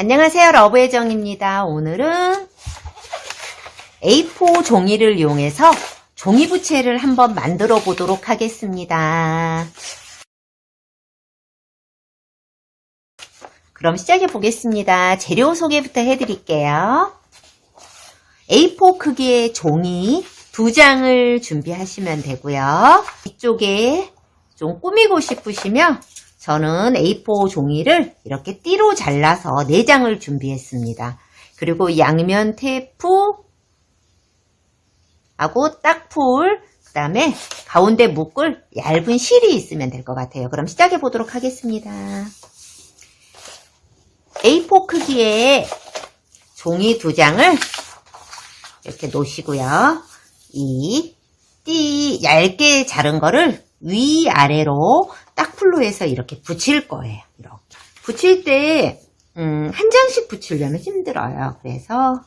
안녕하세요. 러브혜정입니다. 오늘은 A4 종이를 이용해서 종이 부채를 한번 만들어 보도록 하겠습니다. 그럼 시작해 보겠습니다. 재료 소개부터 해드릴게요. A4 크기의 종이 두 장을 준비하시면 되고요. 이쪽에 좀 꾸미고 싶으시면 저는 A4 종이를 이렇게 띠로 잘라서 4장을 준비했습니다. 그리고 양면 테이프 하고 딱풀 그 다음에 가운데 묶을 얇은 실이 있으면 될 것 같아요. 그럼 시작해 보도록 하겠습니다. A4 크기의 종이 두 장을 이렇게 놓으시고요. 이 띠 얇게 자른 거를 위아래로 딱풀로 해서 이렇게 붙일 거예요. 이렇게. 붙일 때, 음, 한 장씩 붙이려면 힘들어요. 그래서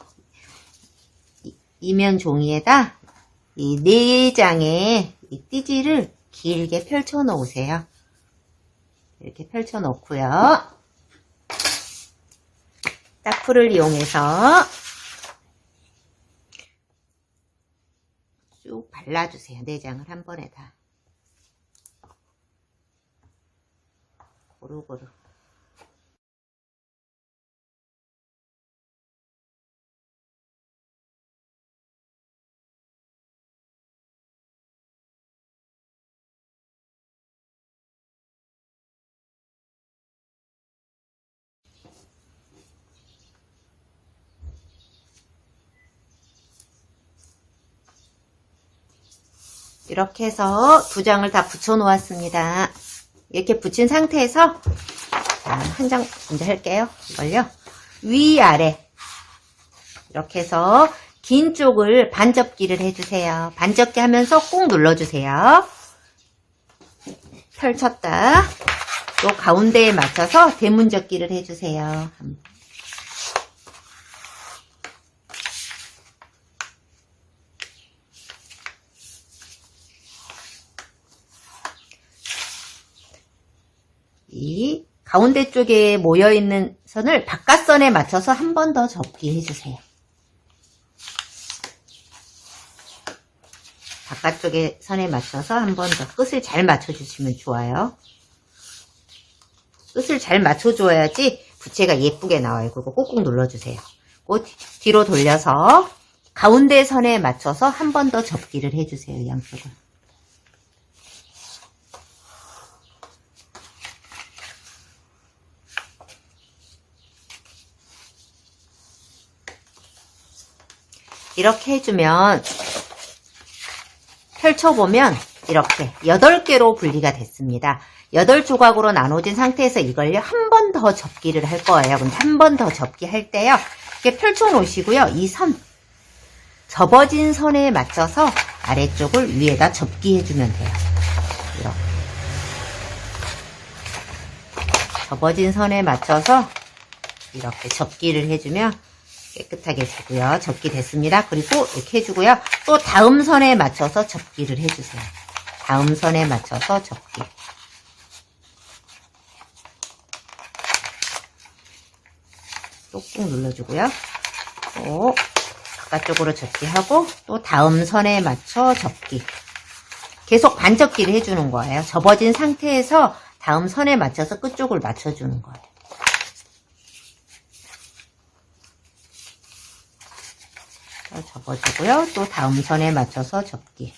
이- 이면 종이에다 이 네 장의 이 띠지를 길게 펼쳐 놓으세요. 이렇게 펼쳐 놓고요. 딱풀을 이용해서 쭉 발라주세요. 네 장을 한 번에 다. 고루고루. 이렇게 해서 두 장을 다 붙여 놓았습니다. 이렇게 붙인 상태에서 한 장 먼저 할게요. 이걸요. 위아래 이렇게 해서 긴 쪽을 반접기를 해주세요. 반접기 하면서 꾹 눌러주세요. 펼쳤다. 또 가운데에 맞춰서 대문접기를 해주세요. 이 가운데 쪽에 모여있는 선을 바깥선에 맞춰서 한 번 더 접기 해주세요. 바깥쪽에 선에 맞춰서 한 번 더 끝을 잘 맞춰주시면 좋아요. 끝을 잘 맞춰줘야지 부채가 예쁘게 나와요. 그거 꾹꾹 눌러주세요. 그 뒤로 돌려서 가운데 선에 맞춰서 한 번 더 접기를 해주세요. 양쪽을. 이렇게 해주면 펼쳐보면 이렇게 8개로 분리가 됐습니다. 8조각으로 나눠진 상태에서 이걸요 한 번 더 접기를 할 거예요. 근데 한 번 더 접기 할 때요 이렇게 펼쳐 놓으시고요. 이 선, 접어진 선에 맞춰서 아래쪽을 위에다 접기해주면 돼요. 이렇게. 접어진 선에 맞춰서 이렇게 접기를 해주면 깨끗하게 되고요. 접기 됐습니다. 그리고 이렇게 해주고요. 또 다음 선에 맞춰서 접기를 해주세요. 다음 선에 맞춰서 접기. 또꾹 눌러주고요. 또 바깥쪽으로 접기하고 또 다음 선에 맞춰 접기. 계속 반접기를 해주는 거예요. 접어진 상태에서 다음 선에 맞춰서 끝쪽을 맞춰주는 거예요. 접어주고요. 또 다음 선에 맞춰서 접기.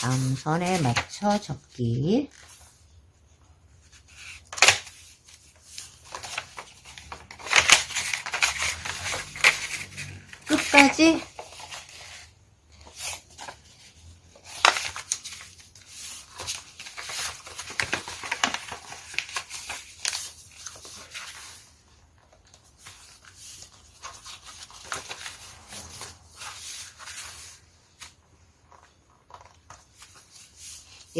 다음 선에 맞춰 접기. 끝까지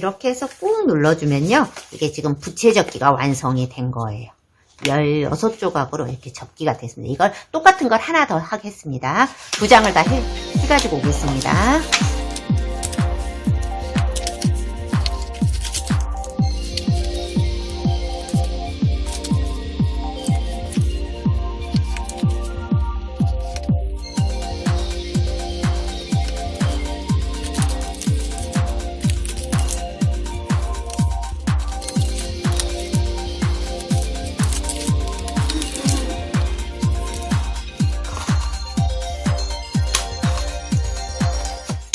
이렇게 해서 꾹 눌러주면요. 이게 지금 부채 접기가 완성이 된 거예요. 16조각으로 이렇게 접기가 됐습니다. 이걸 똑같은 걸 하나 더 하겠습니다. 두 장을 다 해, 해가지고 오겠습니다.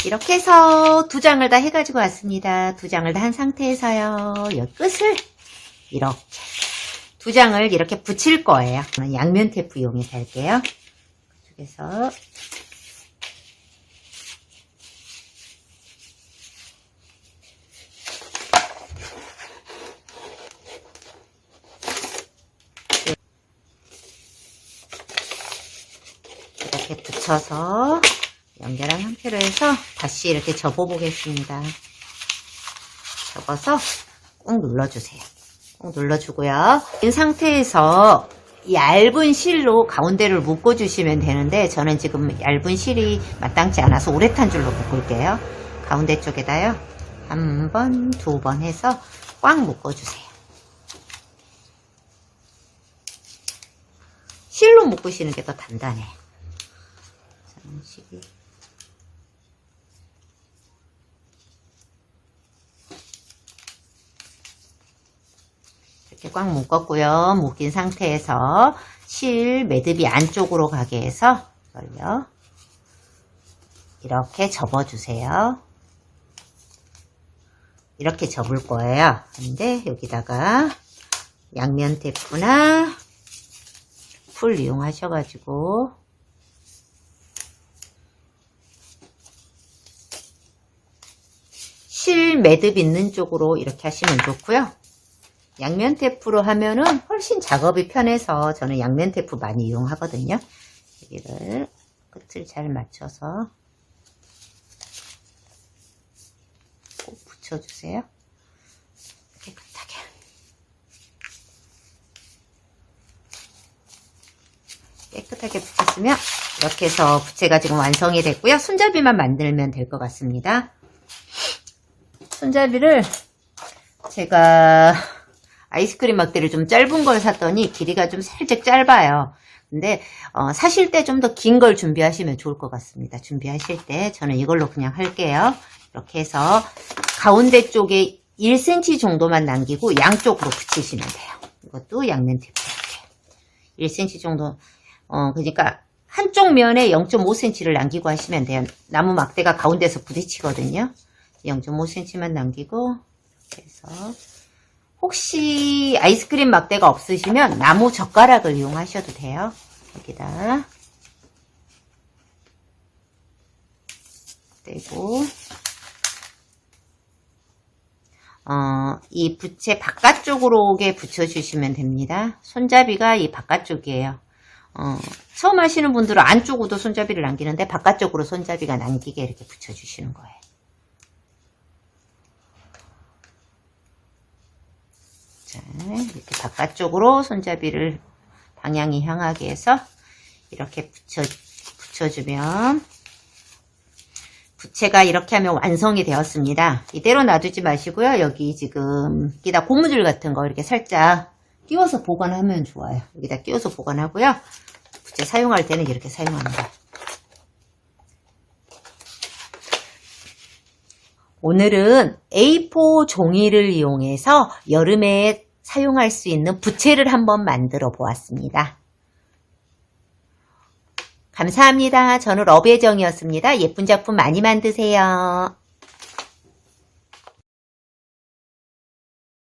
이렇게 해서 두 장을 다 해가지고 왔습니다. 두 장을 다 한 상태에서요. 이 끝을 이렇게 두 장을 이렇게 붙일 거예요. 양면 테이프 이용해서 할게요. 그쪽에서 이렇게 붙여서 연결한 상태로 해서 다시 이렇게 접어 보겠습니다. 접어서 꾹 눌러주세요. 꾹 눌러주고요. 이 상태에서 얇은 실로 가운데를 묶어주시면 되는데 저는 지금 얇은 실이 마땅치 않아서 오래탄 줄로 묶을게요. 가운데 쪽에다요. 한 번, 두 번 해서 꽉 묶어주세요. 실로 묶으시는 게 더 단단해요. 32. 꽉 묶었고요. 묶인 상태에서 실 매듭이 안쪽으로 가게 해서 이걸요. 이렇게 접어주세요. 이렇게 접을 거예요. 근데 여기다가 양면 테이프나 풀 이용하셔가지고 실 매듭 있는 쪽으로 이렇게 하시면 좋고요. 양면 테이프로 하면은 훨씬 작업이 편해서 저는 양면 테이프 많이 이용하거든요. 여기를 끝을 잘 맞춰서 꼭 붙여주세요. 깨끗하게. 깨끗하게 붙였으면 이렇게 해서 부채가 지금 완성이 됐고요. 손잡이만 만들면 될 것 같습니다. 손잡이를 제가 아이스크림 막대를 좀 짧은 걸 샀더니 길이가 좀 살짝 짧아요. 근데 어, 사실 때 좀 더 긴 걸 준비하시면 좋을 것 같습니다. 준비하실 때 저는 이걸로 그냥 할게요. 이렇게 해서 가운데 쪽에 1cm 정도만 남기고 양쪽으로 붙이시면 돼요. 이것도 양면 테이프 이렇게 1cm 정도 어 그러니까 한쪽 면에 0.5cm를 남기고 하시면 돼요. 나무 막대가 가운데서 부딪히거든요. 0.5cm만 남기고 이렇게 해서 혹시 아이스크림 막대가 없으시면 나무 젓가락을 이용하셔도 돼요. 여기다 떼고 어, 이 부채 바깥쪽으로 오게 붙여주시면 됩니다. 손잡이가 이 바깥쪽이에요. 어, 처음 하시는 분들은 안쪽으로도 손잡이를 남기는데 바깥쪽으로 손잡이가 남기게 이렇게 붙여주시는 거예요. 자, 이렇게 바깥쪽으로 손잡이를 방향이 향하게 해서 이렇게 붙여, 붙여주면 부채가 이렇게 하면 완성이 되었습니다. 이대로 놔두지 마시고요. 여기 지금 여기다 고무줄 같은 거 이렇게 살짝 끼워서 보관하면 좋아요. 여기다 끼워서 보관하고요. 부채 사용할 때는 이렇게 거예요. 오늘은 A4 종이를 이용해서 여름에 사용할 수 있는 부채를 한번 만들어 보았습니다. 감사합니다. 저는 러브의정이었습니다. 예쁜 작품 많이 만드세요.